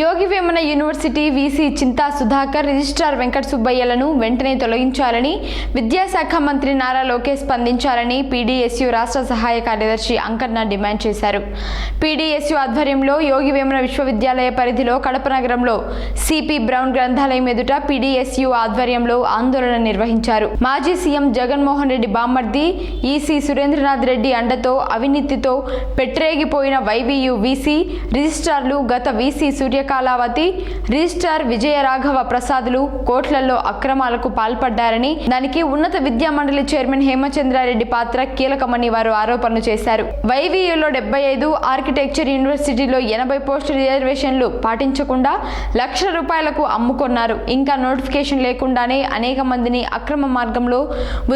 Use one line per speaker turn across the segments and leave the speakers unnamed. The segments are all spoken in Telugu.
Yogi Vemana university VC Chinta Sudhakar registrar Venkata సుబ్బయ్యలను వెంటనే తొలగించాలని విద్యాశాఖ మంత్రి నారా లోకేష్ స్పందించాలని పీడీఎస్యు రాష్ట్ర సహాయ కార్యదర్శి అంకన్న డిమాండ్ చేశారు. పీడీఎస్యు ఆధ్వర్యంలో యోగి వేమన విశ్వవిద్యాలయ పరిధిలో కడప నగరంలో సిపి బ్రౌన్ గ్రంథాలయం ఎదుట పీడీఎస్యు ఆధ్వర్యంలో ఆందోళన నిర్వహించారు. మాజీ సీఎం జగన్మోహన్ రెడ్డి బామ్మర్ది ఈసీ సురేంద్రనాథ్ రెడ్డి అండతో అవినీతితో పెట్టరేగిపోయిన వైవీయు వీసీ రిజిస్ట్రార్లు గత వీసీ సూర్యకాలావతి రిజిస్టార్ విజయరాఘవ ప్రసాద్లు కోట్లలో అక్రమాలకు పాల్పడ్డారని దానికి ఉన్నత విద్యా మండలి చైర్మన్ హేమచంద్రారెడ్డి పాత్ర కీలకమని వారు ఆరోపణలు చేశారు. వైవీయులో డెబ్బై ఐదు ఆర్కిటెక్చర్ యూనివర్సిటీలో ఎనభై పోస్టు రిజర్వేషన్లు పాటించకుండా లక్ష రూపాయలకు అమ్ముకున్నారు. ఇంకా నోటిఫికేషన్ లేకుండానే అనేక మందిని అక్రమ మార్గంలో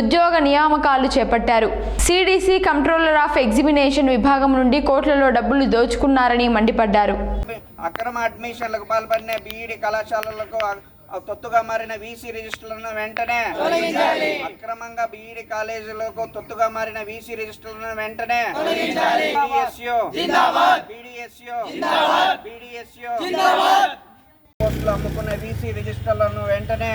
ఉద్యోగ నియామకాలు చేపట్టారు. సిడిసి కంట్రోలర్ ఆఫ్ ఎగ్జిబినేషన్ విభాగం నుండి కోట్లలో డబ్బులు దోచుకున్నారని మండిపడ్డారు.
అక్రమ అడ్మిషన్లకు పాల్పడిన బీఈడి కళాశాలలకు తొత్తుగా మారిన వీసీ రిజిస్టర్లను వెంటనే అక్రమంగా బీఈడి కాలేజీలకు తొత్తుగా మారిన వీసీ రిజిస్టర్లను వెంటనే పోస్టులు అమ్ముకున్న వీసీ రిజిస్టర్లను వెంటనే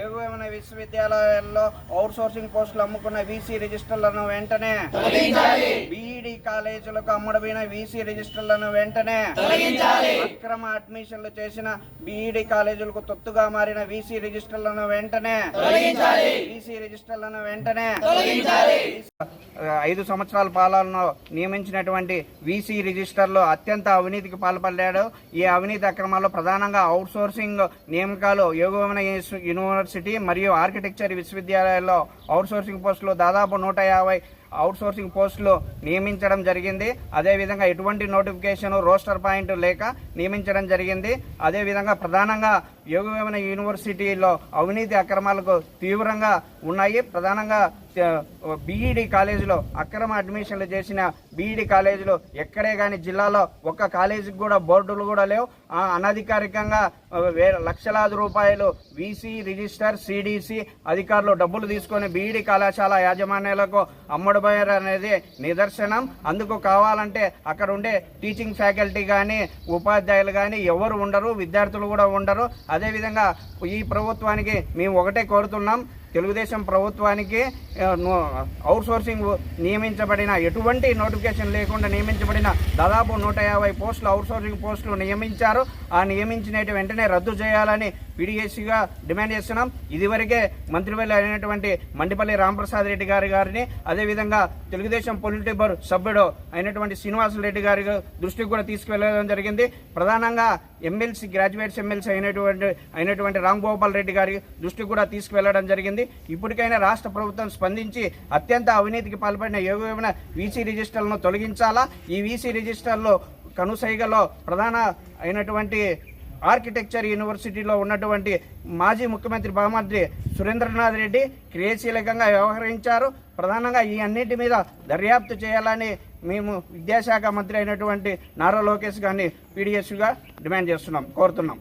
ఏగువేమన విశ్వవిద్యాలయాల్లో అవుట్ సోర్సింగ్ పోస్టులు అమ్ముకున్న వీసీ రిజిస్టర్లను వెంటనే బీఈడి కాలేజీలకు అమ్ముడమైన వీసీ రిజిస్టర్లను వెంటనే అక్రమ అడ్మిషన్లు చేసిన బీఈడి కాలేజీలకు తొత్తుగా మారిన వీసీ రిజిస్టర్లను వెంటనే వీసీ రిజిస్టర్లను వెంటనే ఐదు సంవత్సరాల పాలనలో నియమించినటువంటి వీసీ రిజిస్టర్లో అత్యంత అవినీతికి పాల్పడ్డాడు. ఈ అవినీతి అక్రమాల్లో ప్రధానంగా అవుట్ సోర్సింగ్ నియామకాలు యోగవన యూనివర్సిటీ మరియు ఆర్కిటెక్చర్ విశ్వవిద్యాలయాల్లో అవుట్ సోర్సింగ్ పోస్టులు దాదాపు నూట యాభై అవుట్ సోర్సింగ్ పోస్టులు నియమించడం జరిగింది. అదేవిధంగా ఎటువంటి నోటిఫికేషన్ రోస్టర్ పాయింట్ లేక నియమించడం జరిగింది. అదేవిధంగా ప్రధానంగా యోగవేమన యూనివర్సిటీలో అవినీతి అక్రమాలకు తీవ్రంగా ఉన్నాయి. ప్రధానంగా బీఈడి కాలేజీలో అక్రమ అడ్మిషన్లు చేసిన బీఈడి కాలేజీలో ఎక్కడే కానీ జిల్లాలో ఒక్క కాలేజీకి కూడా బోర్డులు కూడా లేవు. ఆ అనధికారికంగా లక్షలాది రూపాయలు వీసీ రిజిస్టర్ సిడిసి అధికారులు డబ్బులు తీసుకొని బీఈడి కళాశాల యాజమాన్యాలకు అమ్ముడుపోయారు అనేది నిదర్శనం. అందుకు కావాలంటే అక్కడ ఉండే టీచింగ్ ఫ్యాకల్టీ కానీ ఉపాధ్యాయులు కానీ ఎవరు ఉండరు విద్యార్థులు కూడా ఉండరు. అదేవిధంగా ఈ ప్రభుత్వానికి మేము ఒకటే కోరుతున్నాం. తెలుగుదేశం ప్రభుత్వానికి అవుట్సోర్సింగ్ సోర్సింగ్ నియమించబడిన ఎటువంటి నోటిఫికేషన్ లేకుండా నియమించబడిన దాదాపు నూట యాభై పోస్టులు అవుట్సోర్సింగ్ పోస్టులు నియమించారు. ఆ నియమించినటి వెంటనే రద్దు చేయాలని పీడిఎస్సీగా డిమాండ్ చేస్తున్నాం. ఇదివరకే మంత్రివర్యులు అయినటువంటి మండిపల్లి రామప్రసాద్ రెడ్డి గారి గారిని అదేవిధంగా తెలుగుదేశం పొలిటిబర్ సభ్యుడు అయినటువంటి శ్రీనివాస రెడ్డి గారి దృష్టికి కూడా తీసుకువెళ్ళడం జరిగింది. ప్రధానంగా ఎమ్మెల్సీ గ్రాడ్యుయేట్స్ ఎమ్మెల్సీ అయినటువంటి అయినటువంటి రామ్ గోపాల్ రెడ్డి గారి దృష్టికి కూడా తీసుకువెళ్ళడం జరిగింది. ఇప్పటికైనా రాష్ట్ర ప్రభుత్వం స్పందించి అత్యంత అవినీతికి పాల్పడిన ఏమైనా వీసీ రిజిస్టర్లను తొలగించాలా? ఈ వీసీ రిజిస్టర్లో కనుసైగలో ప్రధాన అయినటువంటి ఆర్కిటెక్చర్ యూనివర్సిటీలో ఉన్నటువంటి మాజీ ముఖ్యమంత్రి బామాద్రి సురేంద్రనాథ్ రెడ్డి క్రియాశీలకంగా వ్యవహరించారు. ప్రధానంగా ఈ అన్నింటి మీద దర్యాప్తు చేయాలని మేము విద్యాశాఖ మంత్రి అయినటువంటి నారా లోకేష్ గారిని పీడిఎస్గా డిమాండ్ చేస్తున్నాం కోరుతున్నాం.